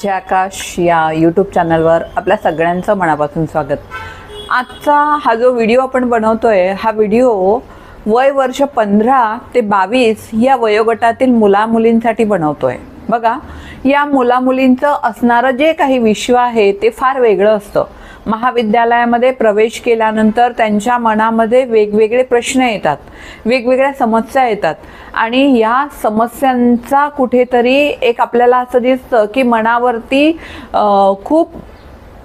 जय आकाश या यूट्यूब चॅनलवर आपल्या सगळ्यांचं मनापासून स्वागत. आजचा हा जो व्हिडिओ आपण बनवतोय हा व्हिडिओ वय वर्ष पंधरा ते बावीस या वयोगटातील मुला मुलींसाठी बनवतोय. बघा या मुला मुलींचं असणारं जे काही विश्व आहे ते फार वेगळं असतं. महाविद्यालयामध्ये प्रवेश केल्यानंतर त्यांच्या मनामध्ये वेगवेगळे प्रश्न येतात वेगवेगळ्या समस्या येतात आणि या समस्यांचा कुठेतरी एक आपल्याला असं दिसतं की मनावरती खूप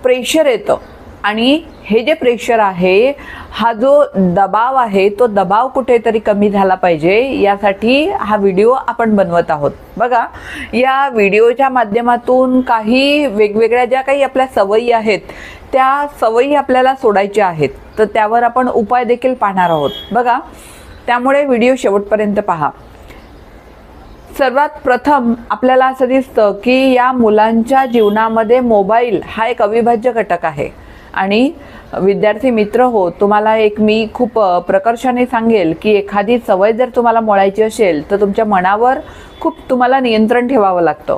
प्रेशर येतं. आणि हे जे प्रेशर आहे हा जो दबाव आहे तो दबाव कुठेतरी कमी झाला पाहिजे. यासाठी हा व्हिडिओ आपण बनवत आहोत. बघा या व्हिडिओच्या माध्यमातून काही वेगवेगळ्या ज्या काही आपल्या सवयी आहेत त्या सवयी आपल्याला सोडायच्या आहेत. तर त्यावर आपण उपाय देखील पाहणार आहोत. बघा त्यामुळे व्हिडिओ शेवटपर्यंत पहा. सर्वात प्रथम आपल्याला असं दिसतं की या मुलांच्या जीवनामध्ये मोबाईल हा एक अविभाज्य घटक आहे. आणि विद्यार्थी मित्र हो तुम्हाला एक मी खूप प्रकर्षाने सांगेल की एखादी सवय जर तुम्हाला मोळायची असेल तर तुमच्या मनावर खूप तुम्हाला नियंत्रण ठेवावं लागतं.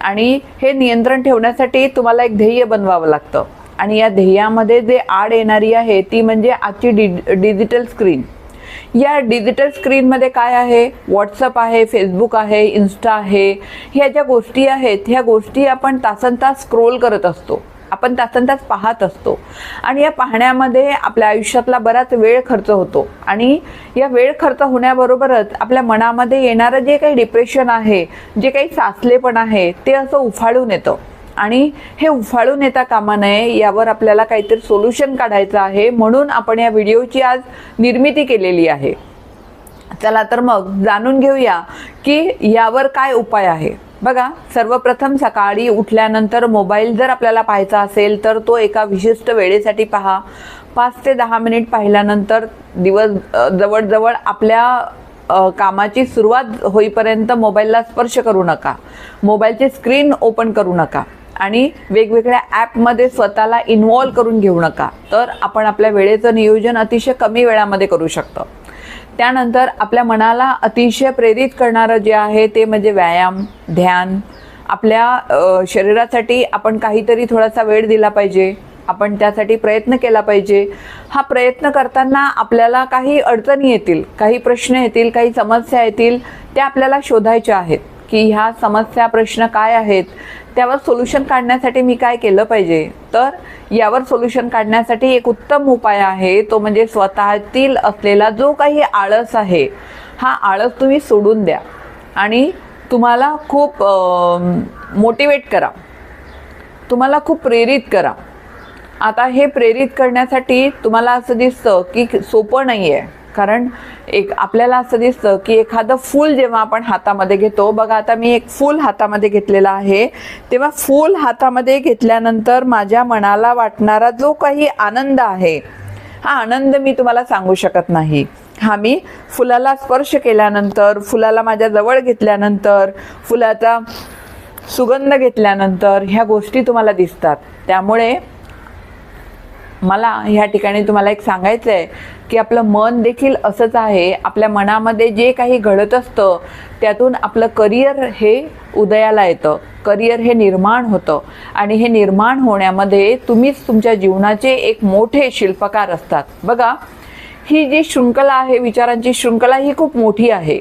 आणि हे नियंत्रण ठेवण्यासाठी तुम्हाला एक ध्येय बनवावं लागतं. आणि या ध्येयामध्ये जे आड येणारी आहे ती म्हणजे आजची डि डिजिटल स्क्रीन. या डिजिटल स्क्रीनमध्ये काय आहे? व्हॉट्सअप आहे फेसबुक आहे इन्स्टा आहे ह्या ज्या गोष्टी आहेत ह्या गोष्टी आपण तासन तास स्क्रोल करत असतो. आपण तासन तास पाहत असतो. आणि या पाहण्यामध्ये आपल्या आयुष्यातला बराच वेळ खर्च होतो. आणि या वेळ खर्च होण्याबरोबरच आपल्या मनामध्ये येणारं जे काही डिप्रेशन आहे जे काही साचलेपण आहे ते असं उफाळून येतं. आणि हे उफाळून येता कामा नये यावर आपल्याला काहीतरी सोल्युशन काढायचं आहे म्हणून आपण या व्हिडिओची आज निर्मिती केलेली आहे. चला तर मग जाणून घेऊया की यावर काय उपाय आहे. बघा सर्वप्रथम सकाळी उठल्यानंतर मोबाईल जर आपल्याला पाहायचा असेल तर तो एका विशिष्ट वेळेसाठी पहा. पाच ते दहा मिनिट पाहिल्यानंतर दिवस जवळजवळ आपल्या कामाची सुरुवात होईपर्यंत मोबाईलला स्पर्श करू नका. मोबाईलची स्क्रीन ओपन करू नका. आणि वेगवेगळ्या ॲपमध्ये स्वतःला इन्वॉल्व करून घेऊ नका. तर आपण आपल्या वेळेचं नियोजन अतिशय कमी वेळामध्ये करू शकतो. त्यानंतर आपल्या मनाला अतिशय प्रेरित करणारं जे आहे ते म्हणजे व्यायाम ध्यान. आपल्या शरीरासाठी आपण काहीतरी थोडासा वेळ दिला पाहिजे. आपण त्यासाठी प्रयत्न केला पाहिजे. हा प्रयत्न करताना आपल्याला काही अडचणी येतील काही प्रश्न येतील काही समस्या येतील त्या आपल्याला शोधायच्या आहेत. की ह्या समस्या प्रश्न काय आहेत त्यावर सोल्युशन काढण्यासाठी मी काय केलं पाहिजे? तर यावर सोल्युशन काढण्यासाठी एक उत्तम उपाय आहे तो म्हणजे स्वतःतील असलेला जो काही आळस आहे हा आळस तुम्ही सोडून द्या. आणि तुम्हाला खूप मोटिवेट करा. तुम्हाला खूप प्रेरित करा. आता हे प्रेरित करण्यासाठी तुम्हाला असं दिसतं की सोपं नाही आहे कारण एक आपल्याला असं दिसतं की एखादं फूल जेव्हा आपण हातामध्ये घेतो बघा आता मी एक फूल हातामध्ये घेतलेला आहे. तेव्हा फूल हातामध्ये घेतल्यानंतर माझ्या मनाला वाटणारा जो काही आनंद आहे हा आनंद मी तुम्हाला सांगू शकत नाही. हा मी फुलाला स्पर्श केल्यानंतर फुलाला माझ्या जवळ घेतल्यानंतर फुलाचा सुगंध घेतल्यानंतर ह्या गोष्टी तुम्हाला दिसतात. त्यामुळे मला ह्या ठिकाणी तुम्हाला एक सांगायचं आहे की आपलं मन देखील असंच आहे. आपल्या मनामध्ये जे काही घडत असतं त्यातून आपलं करिअर हे उदयाला येतं. करिअर हे निर्माण होतं. आणि हे निर्माण होण्यामध्ये तुम्हीच तुमच्या जीवनाचे एक मोठे शिल्पकार असतात. बघा ही जी शृंखला आहे विचारांची शृंखला ही खूप मोठी आहे.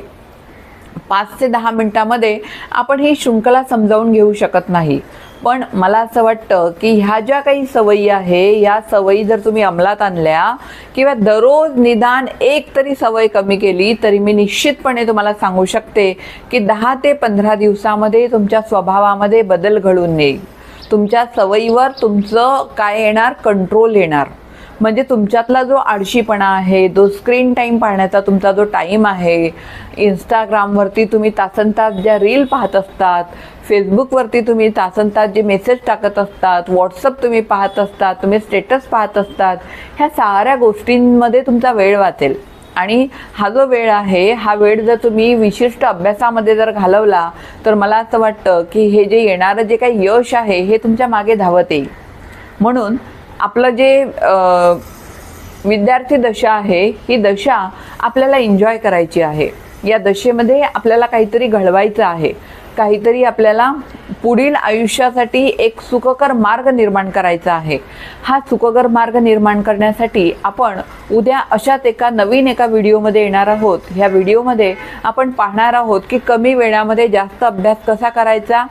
पाच ते दहा मिनटामध्ये आपण ही शृंखला समजावून घेऊ शकत नाही. पण मला असं वाटतं की ह्या ज्या काही सवयी आहे या सवयी जर तुम्ही अंमलात आणल्या किंवा दररोज निदान एक तरी सवय कमी केली तरी मी निश्चितपणे तुम्हाला सांगू शकते की दहा ते पंधरा दिवसामध्ये तुमच्या स्वभावामध्ये बदल घडून येईल. तुमच्या सवयीवर तुमचं काय येणार कंट्रोल येणार. म्हणजे तुमच्यातला जो आळशीपणा आहे जो स्क्रीन टाईम पाहण्याचा तुमचा जो टाईम आहे इंस्टाग्रामवरती तुम्ही तासन तास ज्या रील पाहत असतात फेसबुकवरती तुम्ही तासन तास जे मेसेज टाकत असतात व्हॉट्सअप तुम्ही पाहत असतात तुम्ही स्टेटस पाहत असतात ह्या साऱ्या गोष्टींमध्ये तुमचा वेळ वाचेल. आणि हा जो वेळ आहे हा वेळ जर तुम्ही विशिष्ट अभ्यासामध्ये जर घालवला तर मला असं वाटतं की हे जे येणारं जे काही यश आहे हे तुमच्या मागे धावत येईल. म्हणून आपलं जे विद्यार्थी दशा आहे ही दशा आपल्याला एन्जॉय करायची आहे. या दशेमध्ये आपल्याला काहीतरी घडवायचं आहे. काहीतरी आपल्याला पुढील आयुष्यासाठी एक सुखकर मार्ग निर्माण करायचा आहे. हा सुखकर मार्ग निर्माण करण्यासाठी आपण उद्या अशाच एका नवीन एका व्हिडिओमध्ये येणार आहोत. ह्या व्हिडिओमध्ये आपण पाहणार आहोत की कमी वेळामध्ये जास्त अभ्यास कसा करायचा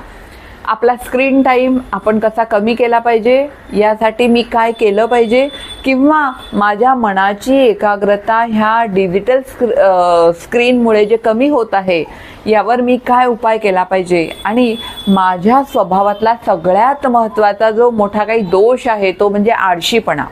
आपला स्क्रीन टाईम आपण कसा कमी केला पाहिजे? यासाठी मी काय केलं पाहिजे? किंवा माझ्या मनाची एकाग्रता ह्या डिजिटल स्क्र स्क्रीनमुळे जे कमी होत आहे यावर मी काय उपाय केला पाहिजे? आणि माझ्या स्वभावातला सगळ्यात महत्त्वाचा जो मोठा काही दोष आहे तो म्हणजे आळशीपणा.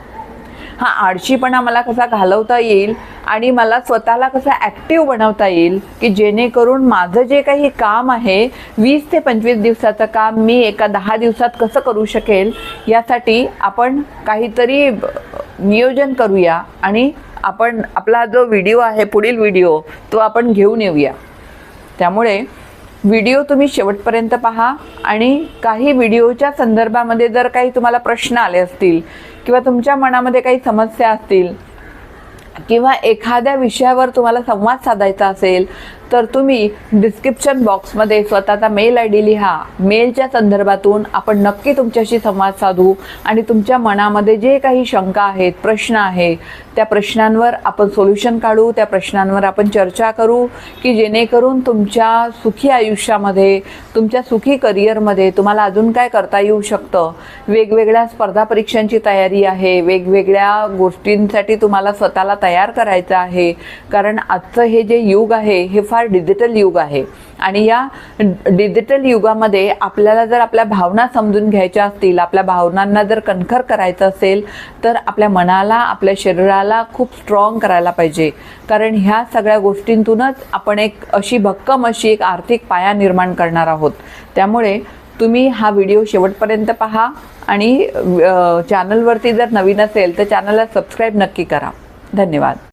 हा आळशीपणा मला कसा घालवता येईल आणि मला स्वतःला कसं ॲक्टिव्ह बनवता येईल की जेणेकरून माझं जे काही काम आहे वीस ते पंचवीस दिवसाचं काम मी एका दहा दिवसात कसं करू शकेल यासाठी आपण काहीतरी नियोजन करूया आणि आपण आपला जो व्हिडिओ आहे पुढील व्हिडिओ तो आपण घेऊन येऊया. त्यामुळे व्हिडिओ तुम्ही शेवटपर्यंत पहा आणि काही व्हिडिओच्या संदर्भामध्ये जर काही तुम्हाला प्रश्न आले असतील किंवा तुमच्या मनामध्ये काही समस्या असतील किंवा एखाद्या विषयावर तुम्हाला संवाद साधायचा असेल तर तुम्ही डिस्क्रिप्शन बॉक्समध्ये स्वतःचा मेल आय डी लिहा. मेलच्या संदर्भातून आपण नक्की तुमच्याशी संवाद साधू आणि तुमच्या मनामध्ये जे काही शंका आहेत प्रश्न आहे त्या प्रश्नांवर आपण सोल्युशन काढू त्या प्रश्नांवर आपण चर्चा करू की जेणेकरून तुमच्या सुखी आयुष्यामध्ये तुमच्या सुखी करिअरमध्ये तुम्हाला अजून काय करता येऊ शकतं? वेगवेगळ्या स्पर्धा परीक्षांची तयारी आहे. वेगवेगळ्या गोष्टींसाठी तुम्हाला स्वतःला तयार करायचं आहे. कारण आजचं हे जे युग आहे हे फार डिजिटल युग आहे. आणि या डिजिटल युगामध्ये आपल्याला जर आपल्या भावना समजून घ्यायच्या असतील आपल्या भावनांना जर कणखर करायचं असेल तर आपल्या मनाला आपल्या शरीराला खूप स्ट्रॉंग करायला पाहिजे. कारण ह्या सगळ्या गोष्टींतूनच आपण एक अशी भक्कम अशी एक आर्थिक पाया निर्माण करणार आहोत. त्यामुळे तुम्ही हा व्हिडिओ शेवटपर्यंत पहा आणि चॅनलवरती जर नवीन असेल तर चॅनलला सबस्क्राईब नक्की करा. धन्यवाद.